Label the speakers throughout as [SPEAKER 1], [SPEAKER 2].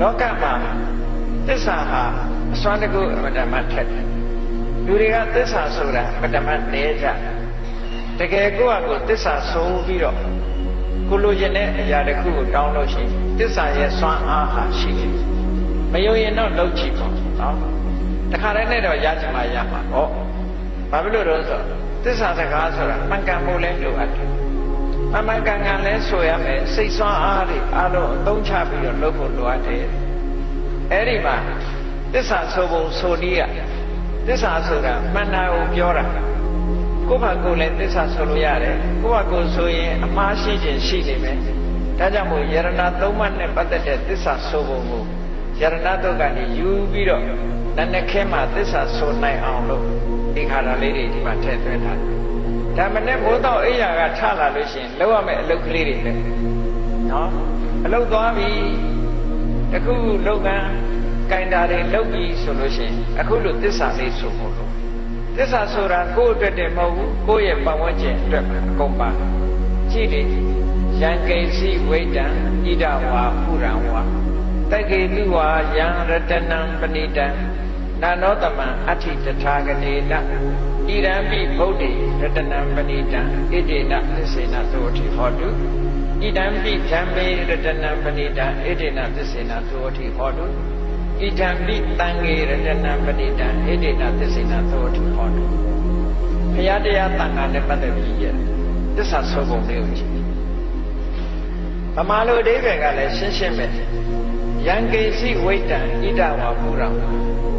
[SPEAKER 1] လောကမှာသစ္စာဟာအစွမ်းတကူအမတမထက်တယ်လူတွေကသစ္စာဆိုတာအမတမနဲကြတကယ်ကိုယ့်အကိုသစ္စာဆုံးပြီးတော့ကိုလိုချင်တဲ့အရာတစ်ခုကိုတောင်းလို့ရှိရင်သစ္စာရဲ့စွမ်းအားဟာရှိတယ်မယုံရင်တော့လုပ်ကြည့်ပေါ့နော်တခါတည်းနဲ့တော့ရချင်မှရမှာပေါ့ဘာဖြစ်လို့လဲဆိုတော့သစ္စာစကားဆိုတာမှန်ကန်မှုလဲလိုအပ်တယ် မမှန်ကန်ကန်လဲဆိုရမယ်စိတ်ဆွမ်းအားတွေအားလုံးအသုံးချပြီးတော့လုပ်ဖို့လိုအပ်တယ်အဲ့ဒီမှာသစ္စာဆိုပုံဆိုနည်းကသစ္စာဆိုတာမှန်တာကိုပြောတာကိုယ့်ဘာကိုယ်လည်းသစ္စာဆိုလို့ရတယ်ကိုယ့်ဘာကိုယ်ဆိုရင်အမှားရှိခြင်းရှိနေမယ်ဒါကြောင့်မို့ယရဏသုံးပါးနဲ့ပတ်သက်တဲ့သစ္စာဆိုပုံကိုယရဏတုတ်ကနေယူပြီးတော့နည်းနည်းခဲမှသစ္စာဆိုနိုင်အောင်လို့ဒီခါရလေးတွေဒီမှာထည့်သွင်းထားတယ် ဒါမနဲ့ဘိုးတော်အိယာကထလာလို့ရှိရင်လောက်ရမယ့်အလုပ်ကလေးတွေပဲနော်အလုပ်သွားပြီတခုခုလုပ်ကန်းကင်တာတွေလုပ်ပြီဆိုလို့ရှိရင်အခုလိုသစ္စာလေးဆိုဖို့လို့သစ္စာဆိုတာကိုယ့်အတွက်တည်းမဟုတ်ဘူးကိုယ့်ရဲ့ပတ်ဝန်းကျင်အတွက်ပါအကုန်ပါကြည့်လေယံကိစီဝိတံဣဒဝါပုရံဝါတက္ကေတုဝါယံရတနံပဏိတံနာနောတမံအဋ္ဌိတထာဂနေန ဣရံပိဗုဒ္ဓေရတနံပဏိတံဣတိနသစ္စေနသောတိဟောတုဣဒံပိဓမ္မေရတနံပဏိတံဣတိနသစ္စေနသောတိဟောတုဣဒံပိတံငေရတနံပဏိတံဣတိနသစ္စေနသောတိဟောတုဘုရားတရားတန်ခါနဲ့ပတ်သက်ပြီးရသစ္စာဆိုပုံလေးကိုကြည့်ဗမာလိုအဓိပ္ပာယ်ကလည်းရှင်းရှင်းပဲယံကိစီဝိတံဣဒဝါပုရံ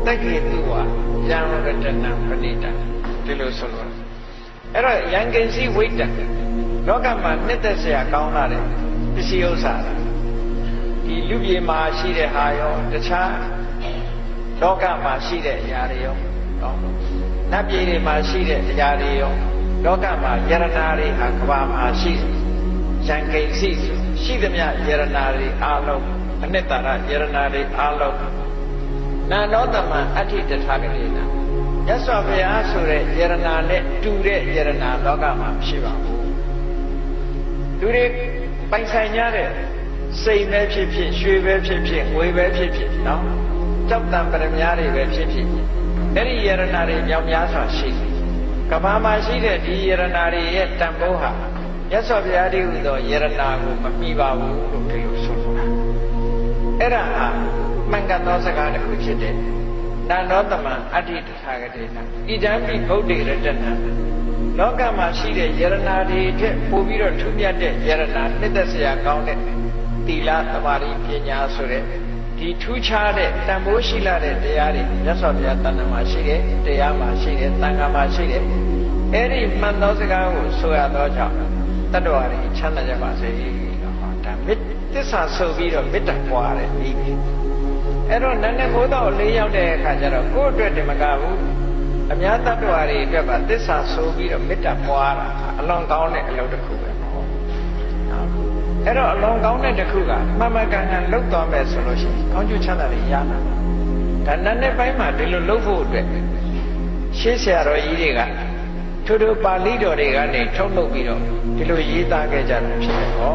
[SPEAKER 1] တက္ကေတုဝါယံရတနံပဏိတံ ဒီလိုဆိုလို့အဲ့တော့ယံကိန်းစီဝိတ္တလောကမှာနှစ်သက်စရာကောင်းလာတဲ့ပစ္စည်းဥစ္စာဒီလူပြေမှာရှိတဲ့ဟာရောတခြားလောကမှာရှိတဲ့အရာတွေရောနော်နတ်ပြည်တွေမှာရှိတဲ့အရာတွေရောလောကမှာယရနာတွေဟာကဘာမှာရှိယံကိန်းစီရှိသမျှယရနာတွေအလုံးအနှစ်သာရယရနာတွေအလုံးနာနောတမအဋ္ဌိတထာဂတိနာ ရသော်ဘုရားဆိုတဲ့ယရနာနဲ့တူတဲ့ယရနာလောကမှာမရှိပါဘူးလူတွေပိုင်ဆိုင်ကြတဲ့စိတ်ပဲဖြစ်ဖြစ်ရွှေပဲဖြစ်ဖြစ်ငွေပဲဖြစ်ဖြစ်နော်ကြောက်တံပရမများတွေပဲဖြစ်ဖြစ်အဲ့ဒီယရနာတွေမြောက်များစွာရှိတယ်ကဘာမှာရှိတဲ့ဒီယရနာတွေရဲ့တန်ဖိုးဟာရသော်ဘုရားတည်းဟူသောယရနာကိုမမိပါဘူးလို့ဒီလိုဆိုလိုတာအဲ့ဒါဟာမှန်ကန်သောစကားတစ်ခုဖြစ်တဲ့ နာနောတမံအဋ္ဌိတထာဂတိနာဣဒံပိဗုဒ္ဓေရတနာလောကမှာရှိတဲ့ယရနာတွေထက်ပိုပြီးတော့ထူးမြတ်တဲ့ယရနာနှစ်သက်စရာကောင်းတဲ့သီလသမာဓိပညာဆိုတဲ့ဒီထူးခြားတဲ့တန်ဖိုးရှိလာတဲ့တရားတွေမြတ်စွာဘုရားတဏ္ဍာမှာရှိတယ်တရားမှာရှိတယ်သံဃာမှာရှိတယ်အဲ့ဒီမှန်သောစကားကိုဆိုရသောကြောင့်တတ္တဝါတွေချမ်းသာကြပါစေတော့ဟောဒါမေတ္သစ္စာဆိုပြီးတော့မေတ္တာပွားတယ်ဒီ အဲ့တော့နန်းနဲ့ဘိုးတော်လေးရောက်တဲ့အခါကျတော့ကိုယ့်အတွက်တမကဘူးအများတတ္တဝါတွေအတွက်ပါသစ္စာဆိုပြီးတော့မေတ္တာပွားတာအလွန်ကောင်းတဲ့အလုပ်တစ်ခုပဲပေါ့အဲ့တော့အလွန်ကောင်းတဲ့တစ်ခုကမှန်မှန်ကန်ကန်လုပ်သွားမယ်ဆိုလို့ရှိရင်ကောင်းကျိုးချမ်းသာတွေရမှာဒါနန်းနဲ့ပိုင်းမှာဒီလိုလုပ်ဖို့အတွက်ရှေးဆရာတော်ကြီးတွေကထို့ထို့ပါဠိတော်တွေကနေထုတ်လုပ်ပြီးတော့ဒီလိုရေးသားခဲ့ကြတာဖြစ်တယ်ဟော